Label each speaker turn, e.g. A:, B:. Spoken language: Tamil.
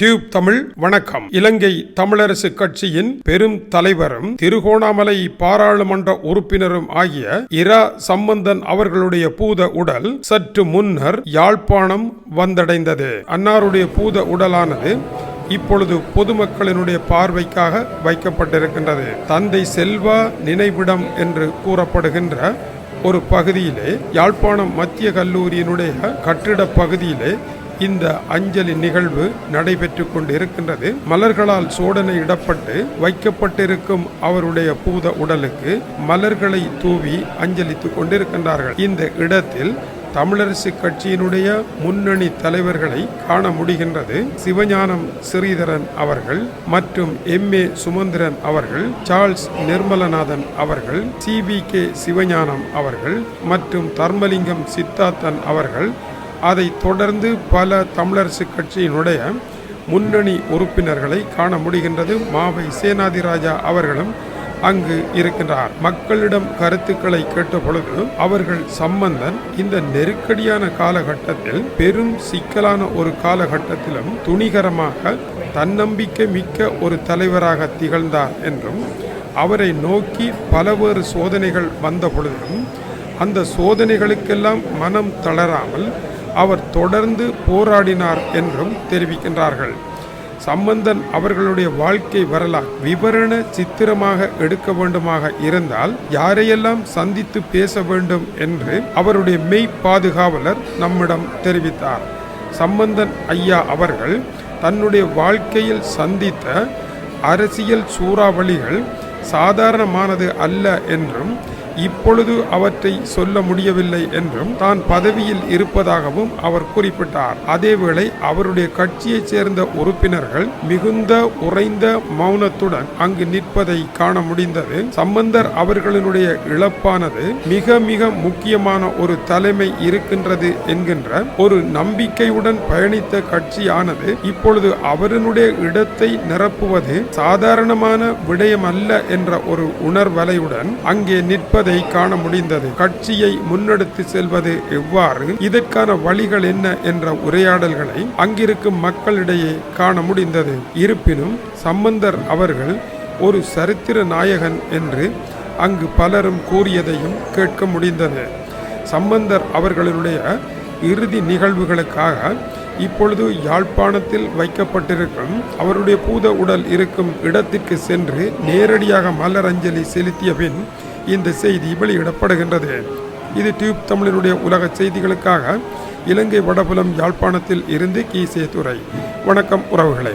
A: டியூப் தமிழ் வணக்கம். இலங்கை தமிழரசு கட்சியின் பெரும் தலைவரும் திருகோணாமலை பாராளுமன்ற உறுப்பினரும் ஆகிய இரா சம்பந்தன் அவர்களுடைய பூத உடல் சற்று முன்னர் யாழ்ப்பாணம் வந்தடைந்தது. அன்னாருடைய பூத உடலானது இப்பொழுது பொதுமக்களினுடைய பார்வைக்காக வைக்கப்பட்டிருக்கின்றது. தந்தை செல்வா நினைவிடம் என்று கூறப்படுகின்ற ஒரு பகுதியிலே யாழ்ப்பாணம் மத்திய கல்லூரியினுடைய கட்டிட பகுதியிலே இந்த அஞ்சலி நிகழ்வு நடைபெற்று கொண்டிருக்கின்றது. மலர்களால் சோடனையிடப்பட்டு வைக்கப்பட்டிருக்கும் அவருடைய பூத உடலுக்கு மலர்களை தூவி அஞ்சலித்துக் கொண்டிருக்கின்றார்கள். இந்த இடத்தில் தமிழரசு கட்சியினுடைய முன்னணி தலைவர்களை காண முடிகின்றது. சிவஞானம் ஸ்ரீதரன் அவர்கள் மற்றும் எம். ஏ. சுமந்திரன் அவர்கள் சார்ல்ஸ் நிர்மலநாதன் அவர்கள் சி. வி. கே. சிவஞானம் அவர்கள் மற்றும் தர்மலிங்கம் சித்தார்த்தன் அவர்கள் அதை தொடர்ந்து பல தமிழரசு கட்சியினுடைய முன்னணி உறுப்பினர்களை காண முடிகின்றது. மாவை சேனாதிராஜா அவர்களும் அங்கு இருக்கின்றார். மக்களிடம் கருத்துக்களை கேட்ட பொழுது அவர்கள் சம்பந்தன் இந்த நெருக்கடியான காலகட்டத்தில் பெரும் சிக்கலான ஒரு காலகட்டத்திலும் துணிகரமாக தன்னம்பிக்கை மிக்க ஒரு தலைவராக திகழ்ந்தார் என்றும் அவரை நோக்கி பலவேறு சோதனைகள் வந்த பொழுதும் அந்த சோதனைகளுக்கெல்லாம் மனம் தளராமல் அவர் தொடர்ந்து போராடினார் என்றும் தெரிவிக்கின்றார்கள். சம்பந்தன் அவர்களுடைய வாழ்க்கை வரலாறு விவரண சித்திரமாக எடுக்க வேண்டுமாக இருந்தால் யாரையெல்லாம் சந்தித்து பேச வேண்டும் என்று அவருடைய மெய் பாதுகாவலர் நம்மிடம் தெரிவித்தார். சம்பந்தன் ஐயா அவர்கள் தன்னுடைய வாழ்க்கையில் சந்தித்த அரசியல் சூறாவளிகள் சாதாரணமானது அல்ல என்றும் இப்பொழுது அவற்றை சொல்ல முடியவில்லை என்றும் தான் பதவியில் இருப்பதாகவும் அவர் குறிப்பிட்டார். அதேவேளை அவருடைய கட்சியைச் சேர்ந்த உறுப்பினர்கள் மிகுந்த உறைந்த மௌனத்துடன் அங்கு நிற்பதை காண முடிந்தது. சம்பந்தர் அவர்களினுடைய இழப்பானது மிக மிக முக்கியமான ஒரு தலைமை இருக்கின்றது என்கின்ற ஒரு நம்பிக்கையுடன் பயணித்த கட்சியானது இப்பொழுது அவரினுடைய இடத்தை நிரப்புவது சாதாரணமான விடயம் அல்ல என்ற ஒரு உணர்வலையுடன் அங்கே நிற்பது காண முடிந்தது. கட்சியை முன்னெடுத்து செல்வது எவ்வாறு? இதற்கான வழிகள் என்ன என்ற உரையாடல்களை அங்கிருக்கும் மக்களிடையே காண முடிந்தது. இருப்பினும் சம்பந்தர் அவர்கள் ஒரு சரித்திர நாயகன் என்று அங்கு பலரும் கூறியதையும் கேட்க முடிந்தது. சம்பந்தர் அவர்களுடைய இறுதி நிகழ்வுகளுக்காக இப்பொழுது யாழ்ப்பாணத்தில் வைக்கப்பட்டிருக்கும் அவருடைய பூத உடல் இருக்கும் இடத்திற்கு சென்று நேரடியாக மலரஞ்சலி செலுத்திய பின் இந்த செய்தி வெளியிடப்படுகின்றது. இது டியூப் தமிழருடைய உலக செய்திகளுக்காக இலங்கை வடபுலம் யாழ்ப்பாணத்தில் இருந்து கீசே துறை வணக்கம் உறவுகளை.